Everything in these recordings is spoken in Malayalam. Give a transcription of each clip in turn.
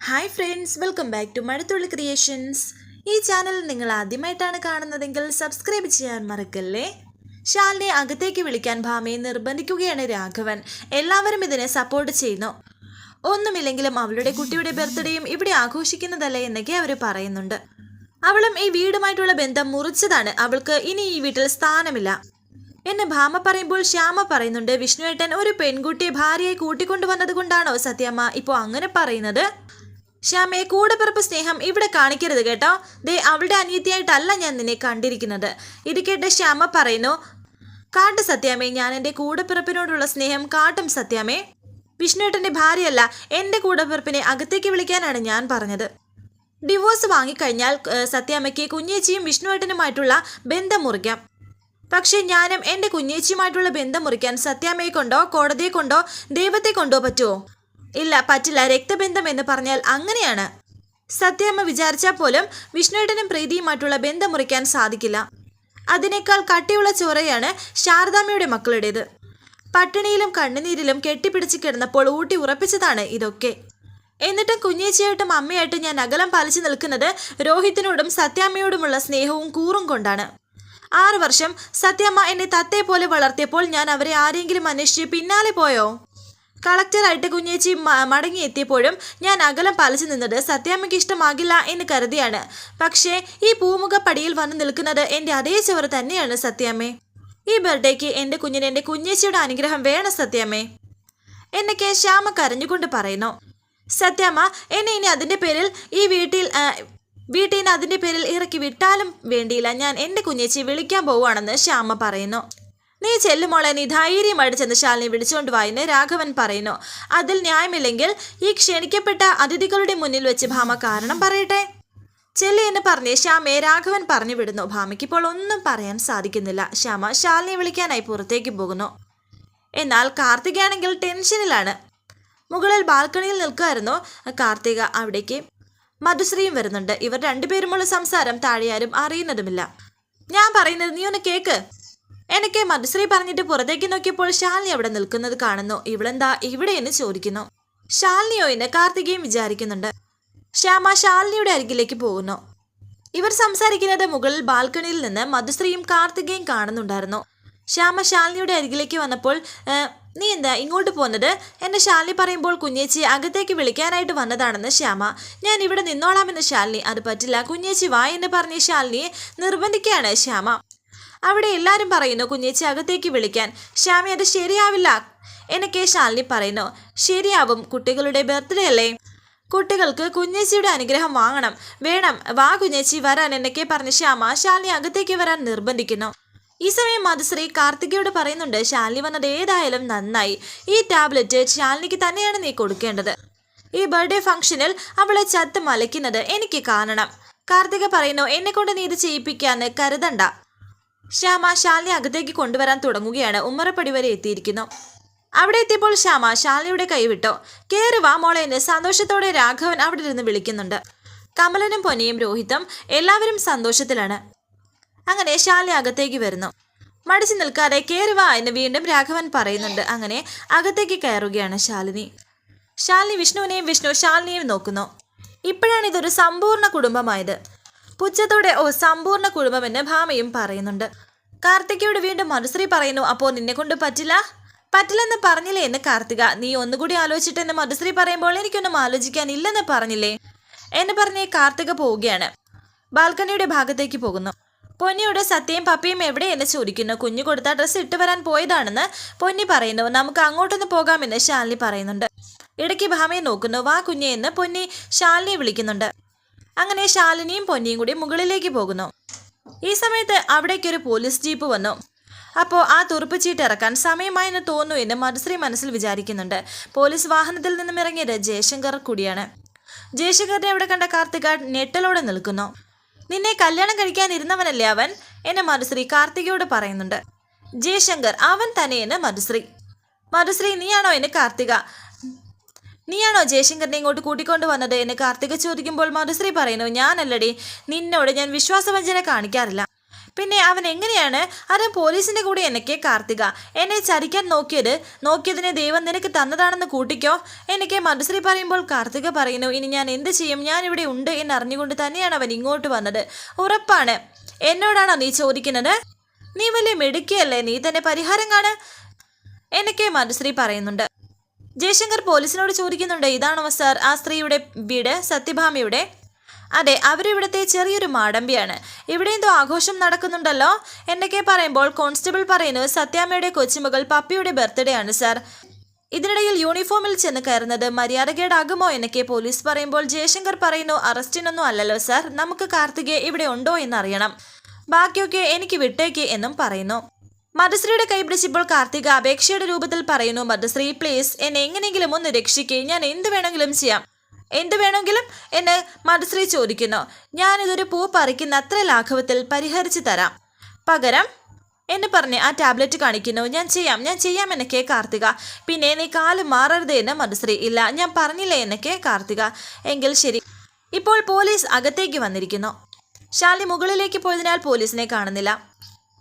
Hi friends welcome back to Mazhathulli creations ഈ ചാനൽ നിങ്ങൾ ആദ്യമായിട്ടാണ് കാണുന്നതെങ്കിൽ സബ്സ്ക്രൈബ് ചെയ്യാൻ മറക്കല്ലേ? ശാലിനെ അകത്തേക്ക് വിളിക്കാൻ ഭാമയെ നിർബന്ധിക്കുകയാണ് രാഘവൻ. എല്ലാവരും ഇതിനെ സപ്പോർട്ട് ചെയ്യുന്നു. ഒന്നുമില്ലെങ്കിലും അവളുടെ കുട്ടിയുടെ ബർത്ത്ഡേയും ഇവിടെ ആഘോഷിക്കുന്നതല്ലേ എന്നൊക്കെ അവർ പറയുന്നുണ്ട്. അവളും ഈ വീടുമായിട്ടുള്ള ബന്ധം മുറിച്ചതാണ്. അവൾക്ക് ഇനി ഈ വീട്ടിൽ സ്ഥാനമില്ല. എന്ന് ഭാമ പറയുമ്പോൾ ശ്യാമ പറയുന്നുണ്ട് വിഷ്ണുവേട്ടൻ ഒരു പെൺകുട്ടിയെ ഭാര്യയെ കൂട്ടിക്കൊണ്ടുവന്നത് കൊണ്ടാണോ സത്യമ്മ? ഇപ്പോൾ അങ്ങനെ പറയുന്നത്? ശ്യാമയെ കൂടെപ്പിറപ്പ് സ്നേഹം ഇവിടെ കാണിക്കരുത് കേട്ടോ. ദേ അവളുടെ അനിയത്തിയായിട്ടല്ല ഞാൻ നിന്നെ കണ്ടിരിക്കുന്നത്. ഇത് കേട്ട് ശ്യാമ പറയുന്നു കാട്ട് സത്യാമേ ഞാൻ എന്റെ കൂടെപ്പിറപ്പിനോടുള്ള സ്നേഹം കാട്ടും സത്യാമേ. വിഷ്ണുവേട്ടന്റെ ഭാര്യയല്ല എന്റെ കൂടെപ്പിറപ്പിനെ അകത്തേക്ക് വിളിക്കാനാണ് ഞാൻ പറഞ്ഞത്. ഡിവോഴ്സ് വാങ്ങിക്കഴിഞ്ഞാൽ സത്യാമ്മയ്ക്ക് കുഞ്ഞേച്ചിയും വിഷ്ണുവേട്ടനുമായിട്ടുള്ള ബന്ധം മുറിക്കാം. പക്ഷേ ഞാനും എന്റെ കുഞ്ഞേച്ചിയുമായിട്ടുള്ള ബന്ധം മുറിക്കാൻ സത്യാമ്മയെ കൊണ്ടോ കോടതിയെ കൊണ്ടോ ദൈവത്തെ കൊണ്ടോ പറ്റുമോ ഇല്ല പറ്റില്ല. രക്തബന്ധം എന്ന് പറഞ്ഞാൽ അങ്ങനെയാണ്. സത്യാമ്മ വിചാരിച്ചാൽ പോലും വിഷ്ണുവേട്ടനും പ്രീതിയുമായിട്ടുള്ള ബന്ധം മുറിക്കാൻ സാധിക്കില്ല. അതിനേക്കാൾ കട്ടിയുള്ള ചോരയാണ് ശാരദാമ്മയുടെ മക്കളുടേത്. പട്ടിണിയിലും കണ്ണുനീരിലും കെട്ടിപ്പിടിച്ച് കിടന്നപ്പോൾ ഊട്ടി ഉറപ്പിച്ചതാണ് ഇതൊക്കെ. എന്നിട്ടും കുഞ്ഞേച്ചിയായിട്ടും അമ്മയായിട്ടും ഞാൻ അകലം പാലിച്ചു നിൽക്കുന്നത് രോഹിത്തിനോടും സത്യാമ്മയോടുമുള്ള സ്നേഹവും കൂറും കൊണ്ടാണ്. ആറു വർഷം സത്യമ്മ എന്നെ തത്തയെ പോലെ വളർത്തിയപ്പോൾ ഞാൻ അവരെ ആരെങ്കിലും അന്വേഷിച്ച് പിന്നാലെ പോയോ? കളക്ടറായിട്ട് കുഞ്ഞേച്ചി മടങ്ങിയെത്തിയപ്പോഴും ഞാൻ അകലം പാലിച്ചു നിന്നത് സത്യാമ്മയ്ക്ക് ഇഷ്ടമാകില്ല എന്ന് കരുതിയാണ്. പക്ഷേ ഈ പൂമുഖപ്പടിയിൽ വന്നു നിൽക്കുന്നത് എന്റെ അതേ ചവർ തന്നെയാണ് സത്യാമ്മേ. ഈ ബർത്ത്ഡേക്ക് എന്റെ കുഞ്ഞിന് എന്റെ കുഞ്ഞേച്ചിയുടെ അനുഗ്രഹം വേണം സത്യാമ്മേ. എന്നൊക്കെ ശ്യാമ കരഞ്ഞുകൊണ്ട് പറയുന്നു. സത്യാമ്മ എന്നെ ഇനി അതിന്റെ പേരിൽ ഈ വീട്ടിൽ വീട്ടിൽ നിന്ന് അതിന്റെ പേരിൽ ഇറക്കി വിട്ടാലും വേണ്ടിയില്ല. ഞാൻ എന്റെ കുഞ്ഞേച്ചി വിളിക്കാൻ പോവുകയാണെന്ന് ശ്യാമ പറയുന്നു. നീ ചെല്ലുമോളെ നീ ധൈര്യം അടിച്ചെന്ന് ശാലിനി വിളിച്ചുകൊണ്ട് വായിന്ന് രാഘവൻ പറയുന്നു. അതിൽ ന്യായമില്ലെങ്കിൽ ഈ ക്ഷണിക്കപ്പെട്ട അതിഥികളുടെ മുന്നിൽ വെച്ച് ഭാമ കാരണം പറയട്ടെ. ചെല്ലി എന്ന് പറഞ്ഞ് ശ്യാമയെ രാഘവൻ പറഞ്ഞു വിടുന്നു. ഭാമയ്ക്ക് ഇപ്പോൾ ഒന്നും പറയാൻ സാധിക്കുന്നില്ല. ശ്യാമ ശാലിനെ വിളിക്കാനായി പുറത്തേക്ക് പോകുന്നു. എന്നാൽ കാർത്തികയാണെങ്കിൽ ടെൻഷനിലാണ്. മുകളിൽ ബാൽക്കണിയിൽ നിൽക്കുമായിരുന്നു കാർത്തിക അവിടേക്ക്. മധുശ്രീയും വരുന്നുണ്ട്. ഇവർ രണ്ടുപേരുമുള്ള സംസാരം താഴെയാരും അറിയുന്നതുമില്ല. ഞാൻ പറയുന്നത് നീ ഒന്ന് കേക്ക്. എനിക്ക് മനുശ്രീ പറഞ്ഞിട്ട് പുറത്തേക്ക് നോക്കിയപ്പോൾ ശാലിനി അവിടെ നിൽക്കുന്നത് കാണുന്നു. ഇവളെന്താ ഇവിടെ എന്ന് ചോദിക്കുന്നു. ശാലിനിയോ എന്ന് കാർത്തികയും വിചാരിക്കുന്നുണ്ട്. ശ്യാമ ശാലിനിയുടെ അരികിലേക്ക് പോകുന്നു. ഇവർ സംസാരിക്കുന്നത് മുകളിൽ ബാൽക്കണിയിൽ നിന്ന് മധുശ്രീയും കാർത്തികയും കാണുന്നുണ്ടായിരുന്നു. ശ്യാമ ശാലിനിയുടെ അരികിലേക്ക് വന്നപ്പോൾ നീ എന്താ ഇങ്ങോട്ട് പോകുന്നത് എന്നെ ശാലിനി പറയുമ്പോൾ കുഞ്ഞേച്ചി അകത്തേക്ക് വിളിക്കാനായിട്ട് വന്നതാണെന്ന് ശ്യാമ. ഞാൻ ഇവിടെ നിന്നോളാമെന്ന് ശാലിനി. അത് പറ്റില്ല. കുഞ്ഞേച്ചി വാ എന്ന് പറഞ്ഞ് ശാലിനിയെ നിർബന്ധിക്കുകയാണ് ശ്യാമ. അവിടെ എല്ലാവരും പറയുന്നു കുഞ്ഞേച്ചി അകത്തേക്ക് വിളിക്കാൻ. ശ്യാമി അത് ശരിയാവില്ല. എന്നൊക്കെ ശാലിനി പറയുന്നു ശരിയാവും കുട്ടികളുടെ ബർത്ത്ഡേ അല്ലേ? കുട്ടികൾക്ക് കുഞ്ഞേച്ചിയുടെ അനുഗ്രഹം വാങ്ങണം. വേണം വാ കുഞ്ഞേച്ചി വരാൻ. എന്നൊക്കെ പറഞ്ഞ് ശ്യാമ ശാലിനി അകത്തേക്ക് വരാൻ നിർബന്ധിക്കുന്നു. ഈ സമയം മധുശ്രീ കാർത്തികയോട് പറയുന്നുണ്ട് ശാലിനി വന്നത് ഏതായാലും നന്നായി. ഈ ടാബ്ലറ്റ് ശാലിനിക്ക് തന്നെയാണ് നീ കൊടുക്കേണ്ടത്. ഈ ബർത്ത്ഡേ ഫംഗ്ഷനിൽ അവളെ ചത്ത് മലയ്ക്കുന്നത് എനിക്ക് കാണണം. കാർത്തിക പറയുന്നു എന്നെ കൊണ്ട് നീ ഇത് ചെയ്യിപ്പിക്കാന്ന് കരുതണ്ട. ശ്യാമ ശാലിനെ അകത്തേക്ക് കൊണ്ടുവരാൻ തുടങ്ങുകയാണ്. ഉമ്മറപ്പടി വരെ എത്തിയിരിക്കുന്നു. അവിടെ എത്തിയപ്പോൾ ശ്യാമ ശാലിയുടെ കൈവിട്ടു കേറി വാ മോളെ എന്ന് സന്തോഷത്തോടെ രാഘവൻ അവിടെ ഇരുന്ന് വിളിക്കുന്നുണ്ട്. കമലനും പൊന്നിയും രോഹിതും എല്ലാവരും സന്തോഷത്തിലാണ്. അങ്ങനെ ശാലി അകത്തേക്ക് വരുന്നു. മടിച്ചു നിൽക്കാതെ കയറി വാ എന്ന് വീണ്ടും രാഘവൻ പറയുന്നുണ്ട്. അങ്ങനെ അകത്തേക്ക് കയറുകയാണ് ശാലിനി. ശാലിനി വിഷ്ണുവിനെയും വിഷ്ണു ശാലിനിയും നോക്കുന്നു. ഇപ്പോഴാണ് ഇതൊരു സമ്പൂർണ കുടുംബമായത്. പുച്ഛത്തോടെ ഓ സമ്പൂർണ കുടുംബമെന്ന് ഭാമയും പറയുന്നുണ്ട്. കാർത്തികയോട് വീണ്ടും മനുശ്രീ പറയുന്നു അപ്പോൾ നിന്നെ കൊണ്ട് പറ്റില്ല? പറ്റില്ലെന്ന് പറഞ്ഞില്ലേ എന്ന് കാർത്തിക. നീ ഒന്നുകൂടി ആലോചിച്ചിട്ടെന്ന് മധുശ്രീ പറയുമ്പോൾ എനിക്കൊന്നും ആലോചിക്കാനില്ലെന്ന് പറഞ്ഞില്ലേ? എന്ന് പറഞ്ഞ് കാർത്തിക പോവുകയാണ്. ബാൽക്കണിയുടെ ഭാഗത്തേക്ക് പോകുന്നു. പൊന്നിയോട് സത്യയും പപ്പയും എവിടെ എന്ന് ചോദിക്കുന്നു? കുഞ്ഞു കൊടുത്ത ഡ്രസ്സ് ഇട്ട് വരാൻ പോയതാണെന്ന് പൊന്നി പറയുന്നു. നമുക്ക് അങ്ങോട്ടൊന്ന് പോകാമെന്ന് ശാലിനി പറയുന്നുണ്ട്. ഇടയ്ക്ക് ഭാമയെ നോക്കുന്നു വാ കുഞ്ഞെ എന്ന് പൊന്നി ശാലിനിയെ വിളിക്കുന്നുണ്ട്. അങ്ങനെ ശാലിനിയും പൊന്നിയും കൂടി മുകളിലേക്ക് പോകുന്നു. ഈ സമയത്ത് അവിടേക്ക് ഒരു പോലീസ് ജീപ്പ് വന്നു. അപ്പോൾ ആ തുറുപ്പ് ചീട്ട് ഇറക്കാൻ സമയമായെന്ന് തോന്നുന്നു എന്ന് മധുശ്രീ മനസ്സിൽ വിചാരിക്കുന്നുണ്ട്. പോലീസ് വാഹനത്തിൽ നിന്നും ഇറങ്ങിയത് ജയശങ്കർ കൂടിയാണ്. ജയശങ്കറിനെ അവിടെ കണ്ട കാർത്തിക ഞെട്ടലോടെ നിൽക്കുന്നു. നിന്നെ കല്യാണം കഴിക്കാൻ ഇരുന്നവനല്ലേ അവൻ? എന്നെ മധുശ്രീ കാർത്തികയോട് പറയുന്നുണ്ട്. ജയശങ്കർ അവൻ തന്നെയെന്ന് മധുശ്രീ. മധുശ്രീ നീയാണോ എന്നെ കാർത്തിക? നീയാണോ ജയശങ്കറിനെ ഇങ്ങോട്ട് കൂട്ടിക്കൊണ്ട് വന്നത് എന്ന് കാർത്തിക ചോദിക്കുമ്പോൾ മധുശ്രീ പറയുന്നു ഞാനല്ലടി നിന്നോട് ഞാൻ വിശ്വാസവഞ്ചന കാണിക്കാറില്ല. പിന്നെ അവൻ എങ്ങനെയാണ്? അതും പോലീസിന്റെ കൂടെ എനിക്ക് കാർത്തിക. എന്നെ ചരിക്കാൻ നോക്കിയത് നോക്കിയതിനെ ദൈവം നിനക്ക് തന്നതാണെന്ന് കൂട്ടിക്കോ? എനിക്ക് മധുശ്രീ പറയുമ്പോൾ കാർത്തിക പറയുന്നു ഇനി ഞാൻ എന്ത് ചെയ്യും? ഞാൻ ഇവിടെ ഉണ്ട് എന്ന് അറിഞ്ഞുകൊണ്ട് തന്നെയാണ് അവൻ ഇങ്ങോട്ട് വന്നത്. ഉറപ്പാണ്. എന്നോടാണോ നീ ചോദിക്കുന്നത്? നീ വലിയ മിടുക്കിയല്ലേ? നീ തന്നെ പരിഹാരം കാണ്. എനിക്ക് മധുശ്രീ പറയുന്നുണ്ട്. ജയശങ്കർ പോലീസിനോട് ചോദിക്കുന്നുണ്ട് ഇതാണോ സർ ആ സ്ത്രീയുടെ വീട് സത്യഭാമയുടെ? അതെ അവരിവിടുത്തെ ചെറിയൊരു മാടമ്പിയാണ്. ഇവിടെ എന്തോ ആഘോഷം നടക്കുന്നുണ്ടല്ലോ. എന്നൊക്കെ പറയുമ്പോൾ കോൺസ്റ്റബിൾ പറയുന്നു സത്യാമ്മയുടെ കൊച്ചുമകൾ പപ്പിയുടെ ബർത്ത്ഡേ ആണ് സാർ. ഇതിനിടയിൽ യൂണിഫോമിൽ ചെന്ന് കയറുന്നത് മര്യാദകേടാകുമോ എന്നൊക്കെ പോലീസ് പറയുമ്പോൾ ജയശങ്കർ പറയുന്നു അറസ്റ്റിനൊന്നും അല്ലല്ലോ സാർ. നമുക്ക് കാർത്തികയെ ഇവിടെ ഉണ്ടോ എന്നറിയണം. ബാക്കിയൊക്കെ എനിക്ക് വിട്ടേക്ക് എന്നും പറയുന്നു. മധുശ്രീയുടെ കൈ പിടിച്ചപ്പോൾ കാർത്തിക അപേക്ഷയുടെ രൂപത്തിൽ പറയുന്നു മധുശ്രീ പ്ലീസ് എന്നെ എങ്ങനെയെങ്കിലും ഒന്ന് രക്ഷിക്കേ. ഞാൻ എന്ത് വേണമെങ്കിലും ചെയ്യാം. എന്ത് വേണമെങ്കിലും? എന്നെ മധുശ്രീ ചോദിക്കുന്നു. ഞാനിതൊരു പൂ പറിക്കുന്ന അത്ര ലാഘവത്തിൽ പരിഹരിച്ചു തരാം. പകരം എന്ന് പറഞ്ഞ് ആ ടാബ്ലറ്റ് കാണിക്കുന്നു. ഞാൻ ചെയ്യാം ഞാൻ ചെയ്യാം എന്നൊക്കെ കാർത്തിക. പിന്നെ നീ കാൽ മാറരുത് എന്ന് മധുശ്രീ. ഇല്ല ഞാൻ പറഞ്ഞില്ലേ എന്നൊക്കെ കാർത്തിക. എങ്കിൽ ശരി. ഇപ്പോൾ പോലീസ് അകത്തേക്ക് വന്നിരിക്കുന്നു. ശാലി മുകളിലേക്ക് പോയതിനാൽ പോലീസിനെ കാണുന്നില്ല.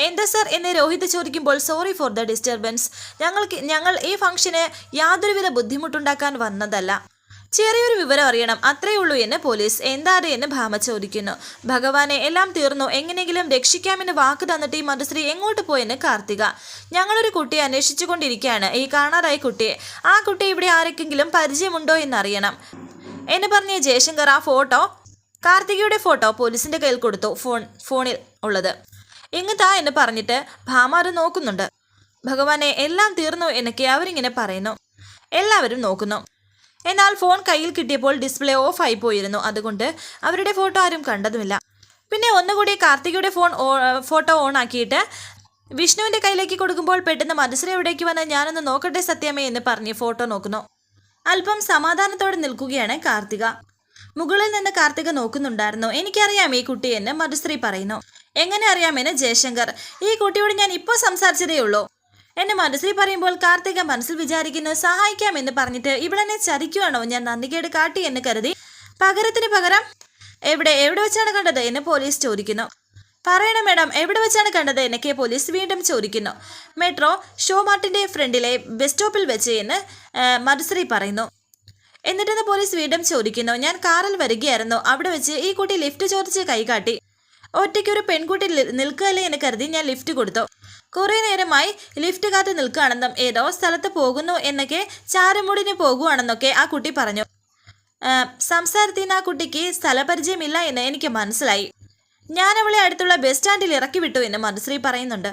എന്താ സർ എന്ന് രോഹിത് ചോദിക്കുമ്പോൾ സോറി ഫോർ ദ ഡിസ്റ്റർബൻസ് ഞങ്ങൾക്ക് ഞങ്ങൾ ഈ ഫംഗ്ഷന് യാതൊരുവിധ ബുദ്ധിമുട്ടുണ്ടാക്കാൻ വന്നതല്ല. ചെറിയൊരു വിവരം അറിയണം. അത്രയേ ഉള്ളൂ എന്ന് പോലീസ്. എന്താണ് എന്ന് ഭാമ ചോദിക്കുന്നു. ഭഗവാനെ എല്ലാം തീർന്നു. എങ്ങനെയെങ്കിലും രക്ഷിക്കാമെന്ന് വാക്ക് തന്നിട്ട് ഈ മധുശ്രീ എങ്ങോട്ട് പോയെന്ന് കാർത്തിക. ഞങ്ങളൊരു കുട്ടിയെ അന്വേഷിച്ചുകൊണ്ടിരിക്കുകയാണ്. ഈ കാണാതായ കുട്ടിയെ. ആ കുട്ടി ഇവിടെ ആർക്കെങ്കിലും പരിചയമുണ്ടോ എന്നറിയണം. എന്ന് പറഞ്ഞ ജയശങ്കർ ആ ഫോട്ടോ കാർത്തികയുടെ ഫോട്ടോ പോലീസിന്റെ കയ്യിൽ കൊടുത്തു. ഫോൺ ഫോണിൽ ഉള്ളത്. ഇങ്ങത്താ എന്ന് പറഞ്ഞിട്ട് ഭാമ അത് നോക്കുന്നുണ്ട്. ഭഗവാനെ എല്ലാം തീർന്നു എന്നൊക്കെ അവരിങ്ങനെ പറയുന്നു. എല്ലാവരും നോക്കുന്നു. എന്നാൽ ഫോൺ കയ്യിൽ കിട്ടിയപ്പോൾ ഡിസ്പ്ലേ ഓഫ് ആയി പോയിരുന്നു. അതുകൊണ്ട് അവരുടെ ഫോട്ടോ ആരും കണ്ടതുമില്ല. പിന്നെ ഒന്നുകൂടി കാർത്തികയുടെ ഫോൺ ഫോട്ടോ ഓൺ ആക്കിയിട്ട് വിഷ്ണുവിന്റെ കയ്യിലേക്ക് കൊടുക്കുമ്പോൾ പെട്ടെന്ന് മധുശ്രീ എവിടേക്ക് വന്ന് ഞാനൊന്ന് നോക്കട്ടെ സത്യമേ എന്ന് പറഞ്ഞ് ഫോട്ടോ നോക്കുന്നു. അല്പം സമാധാനത്തോടെ നിൽക്കുകയാണ് കാർത്തിക. മുകളിൽ നിന്ന് കാർത്തിക നോക്കുന്നുണ്ടായിരുന്നു. എനിക്കറിയാം ഈ കുട്ടിയെന്ന് മധുശ്രീ പറയുന്നു. എങ്ങനെ അറിയാമെന്ന് ജയശങ്കർ? ഈ കുട്ടിയോട് ഞാൻ ഇപ്പോൾ സംസാരിച്ചതേ ഉള്ളൂ. എന്നെ മനസ്സിൽ പറയുമ്പോൾ കാർത്തിക മനസ്സിൽ വിചാരിക്കുന്നു സഹായിക്കാമെന്ന് പറഞ്ഞിട്ട് ഇവളെന്നെ ചതിക്കുവാണോ ഞാൻ നന്ദികേട് കാട്ടി എന്ന് കരുതി. പകരത്തിന് പകരം എവിടെ എവിടെ വെച്ചാണ് കണ്ടത് എന്ന് പോലീസ് ചോദിക്കുന്നു. പറയണം മേഡം എവിടെ വെച്ചാണ് കണ്ടത് എന്നൊക്കെ പോലീസ് വീണ്ടും ചോദിക്കുന്നു. മെട്രോ ഷോമാർട്ടിന്റെ ഫ്രണ്ടിലെ ബസ് സ്റ്റോപ്പിൽ വെച്ച് എന്ന് മനുശ്രീ പറയുന്നു. എന്നിട്ടെന്ന് പോലീസ് വീണ്ടും ചോദിക്കുന്നു ഞാൻ കാറിൽ വരികയായിരുന്നു അവിടെ വെച്ച് ഈ കുട്ടി ലിഫ്റ്റ് ചോദിച്ച് കൈകാട്ടി ഒറ്റയ്ക്ക് ഒരു പെൺകുട്ടി നിൽക്കുകയല്ലേ എന്ന് കരുതി ഞാൻ ലിഫ്റ്റ് കൊടുത്തു. കുറേ നേരമായി ലിഫ്റ്റ് കാത്ത് നിൽക്കുകയാണെന്നും ഏതോ സ്ഥലത്ത് പോകുന്നു എന്നൊക്കെ ചാരമുടിന് പോകുവാണെന്നൊക്കെ ആ കുട്ടി പറഞ്ഞു. സംസാരത്തിൽ നിന്ന് ആ കുട്ടിക്ക് സ്ഥലപരിചയമില്ല എന്ന് എനിക്ക് മനസ്സിലായി. ഞാൻ അവളെ അടുത്തുള്ള ബസ് സ്റ്റാൻഡിൽ ഇറക്കി വിട്ടു എന്ന് മനുശ്രീ പറയുന്നുണ്ട്.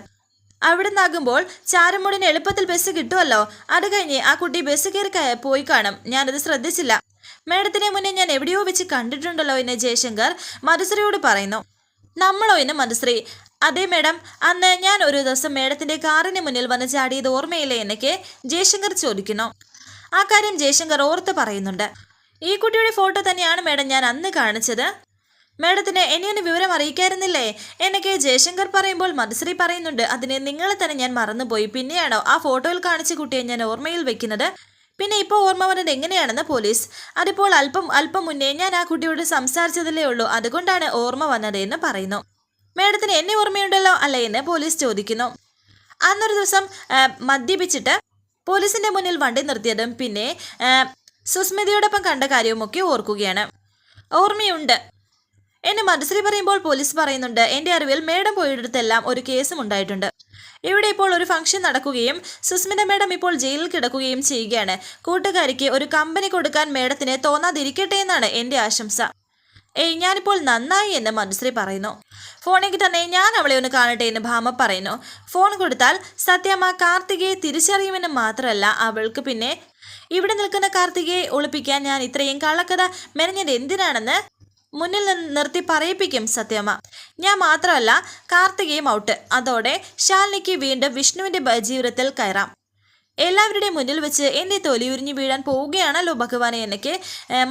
അവിടെ നിന്നാകുമ്പോൾ ചാരമുടിന് എളുപ്പത്തിൽ ബസ് കിട്ടുമല്ലോ അത് കഴിഞ്ഞ് ആ കുട്ടി ബസ് കയറി പോയി കാണും. ഞാനത് ശ്രദ്ധിച്ചില്ല. മേഡത്തിനെ മുന്നേ ഞാൻ എവിടെയോ വെച്ച് കണ്ടിട്ടുണ്ടല്ലോ എന്ന് ജയശങ്കർ മധുശ്രീയോട് പറയുന്നു. നമ്മളോ എന്ന് മധുശ്രീ അതെ മേഡം അന്ന് ഞാൻ ഒരു ദിവസം മേഡത്തിന്റെ കാറിന് മുന്നിൽ വന്ന് ചാടിയത് ഓർമ്മയില്ലേ എന്നൊക്കെ ജയശങ്കർ ചോദിക്കുന്നു. ആ കാര്യം ജയശങ്കർ ഓർത്ത് പറയുന്നുണ്ട്. ഈ കുട്ടിയുടെ ഫോട്ടോ തന്നെയാണ് മേഡം ഞാൻ അന്ന് കാണിച്ചത്. മേഡത്തിന് എന്നെ ഒന്ന് വിവരം അറിയിക്കായിരുന്നില്ലേ എന്നൊക്കെ ജയശങ്കർ പറയുമ്പോൾ മധുശ്രീ പറയുന്നുണ്ട്. അതിനെ നിങ്ങളെ തന്നെ ഞാൻ മറന്നുപോയി. പിന്നെയാണോ ആ ഫോട്ടോയിൽ കാണിച്ച കുട്ടിയെ ഞാൻ ഓർമ്മയിൽ വെക്കുന്നത്? പിന്നെ ഇപ്പോൾ ഓർമ്മ വന്നത് എങ്ങനെയാണെന്ന് പോലീസ്? അതിപ്പോൾ അല്പം അല്പം മുന്നേ ഞാൻ ആ കുട്ടിയോട് സംസാരിച്ചതല്ലേ ഉള്ളൂ. അതുകൊണ്ടാണ് ഓർമ്മ വന്നത് എന്ന് പറയുന്നു. മേഡത്തിന് എന്നെ ഓർമ്മയുണ്ടല്ലോ അല്ലേ എന്ന് പോലീസ് ചോദിക്കുന്നു. അന്നൊരു ദിവസം മദ്യപിച്ചിട്ട് പോലീസിന്റെ മുന്നിൽ വണ്ടി നിർത്തിയതും പിന്നെ സുസ്മിതയോടൊപ്പം കണ്ട കാര്യവുമൊക്കെ ഓർക്കുകയാണ്. ഓർമ്മയുണ്ട്. എന്നെ മനസ്സിൽ പറയുമ്പോൾ പോലീസ് പറയുന്നുണ്ട് എന്റെ അറിവിൽ മേഡം പോയിടത്തെല്ലാം ഒരു കേസും ഉണ്ടായിട്ടുണ്ട്. ഇവിടെ ഇപ്പോൾ ഒരു ഫംഗ്ഷൻ നടക്കുകയും സുസ്മിത മേഡം ഇപ്പോൾ ജയിലിൽ കിടക്കുകയും ചെയ്യുകയാണ്. കൂട്ടുകാരിക്ക് ഒരു കമ്പനി കൊടുക്കാൻ മേഡത്തിന് തോന്നാതിരിക്കട്ടെ എന്നാണ് എന്റെ ആശംസ. ഏയ് ഞാനിപ്പോൾ നന്നായി എന്ന് മനുശ്രീ പറയുന്നു. ഫോണേക്ക് തന്നെ ഞാൻ അവളെ ഒന്ന് കാണട്ടെ എന്ന് ഭാമ പറയുന്നു. ഫോൺ കൊടുത്താൽ സത്യമ്മ കാർത്തികയെ തിരിച്ചറിയുമെന്ന് മാത്രമല്ല അവൾക്ക് പിന്നെ ഇവിടെ നിൽക്കുന്ന കാർത്തികയെ ഒളിപ്പിക്കാൻ ഞാൻ ഇത്രയും കള്ളക്കഥ മെനഞ്ഞത് എന്തിനാണെന്ന് മുന്നിൽ നിന്ന് നിർത്തി പറയിപ്പിക്കും സത്യമ്മ ഞാൻ മാത്രമല്ല കാർത്തികയും ഔട്ട്. അതോടെ ശാലിനിക്ക് വീണ്ടും വിഷ്ണുവിന്റെ ജീവിതത്തിൽ കയറാം. എല്ലാവരുടെയും മുന്നിൽ വെച്ച് എന്നെ തൊലിയുരിഞ്ഞു വീഴാൻ പോവുകയാണല്ലോ ഭഗവാനെ എന്നൊക്കെ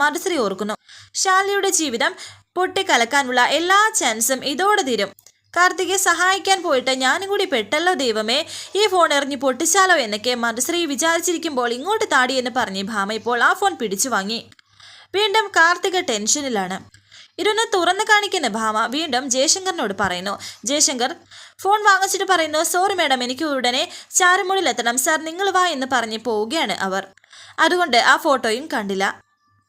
മധുശ്രീ ഓർക്കുന്നു. ശാലിയുടെ ജീവിതം പൊട്ടിക്കലക്കാനുള്ള എല്ലാ ചാൻസും ഇതോടെ തീരും. കാർത്തികയെ സഹായിക്കാൻ പോയിട്ട് ഞാനും കൂടി പെട്ടല്ലോ ദൈവമേ ഈ ഫോൺ എറിഞ്ഞ് പൊട്ടിച്ചാലോ എന്നൊക്കെ മധുശ്രീ വിചാരിച്ചിരിക്കുമ്പോൾ ഇങ്ങോട്ട് താടി പറഞ്ഞ് ഭാമ ഇപ്പോൾ ആ ഫോൺ പിടിച്ചു വാങ്ങി. വീണ്ടും കാർത്തിക ടെൻഷനിലാണ്. ഇതൊന്ന് തുറന്നു കാണിക്കുന്ന ഭാമ വീണ്ടും ജയശങ്കറിനോട് പറയുന്നു. ജയശങ്കർ ഫോൺ വാങ്ങിച്ചിട്ട് പറയുന്നു സോറി മാഡം എനിക്ക് ഉടനെ ചാരുമുടിയിലെത്തണം സാർ നിങ്ങൾ വാ എന്ന് പറഞ്ഞ് പോവുകയാണ് അവർ. അതുകൊണ്ട് ആ ഫോട്ടോയും കണ്ടില്ല.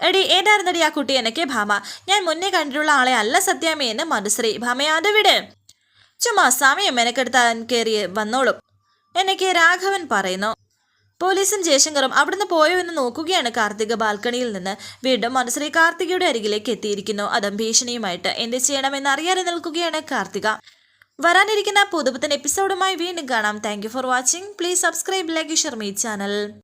എടി ഏതായിരുന്നടി ആ കുട്ടി എനിക്ക് ഭാമ. ഞാൻ മുന്നേ കണ്ടിട്ടുള്ള ആളെ അല്ല സത്യാമി എന്ന് മധുശ്രീ. ഭാമ അത് വിട് ചുമ്മാ സമയം എനക്കെടുത്താൻ കയറി വന്നോളും. എനിക്ക് രാഘവൻ പറയുന്നു. പോലീസും ജയശങ്കറും അവിടുന്ന് പോയോ എന്ന് നോക്കുകയാണ് കാർത്തിക ബാൽക്കണിയിൽ നിന്ന്. വീണ്ടും മനശ്രീ കാർത്തികയുടെ അരികിലേക്ക് എത്തിയിരിക്കുന്നു. അതും ഭീഷണിയുമായിട്ട്. എന്ത് ചെയ്യണമെന്ന് അറിയാതെ നിൽക്കുകയാണ് കാർത്തിക. വരാനിരിക്കുന്ന പുതുപുത്തൻ എപ്പിസോഡുമായി വീണ്ടും കാണാം. Thank for watching please subscribe like Sharmi channel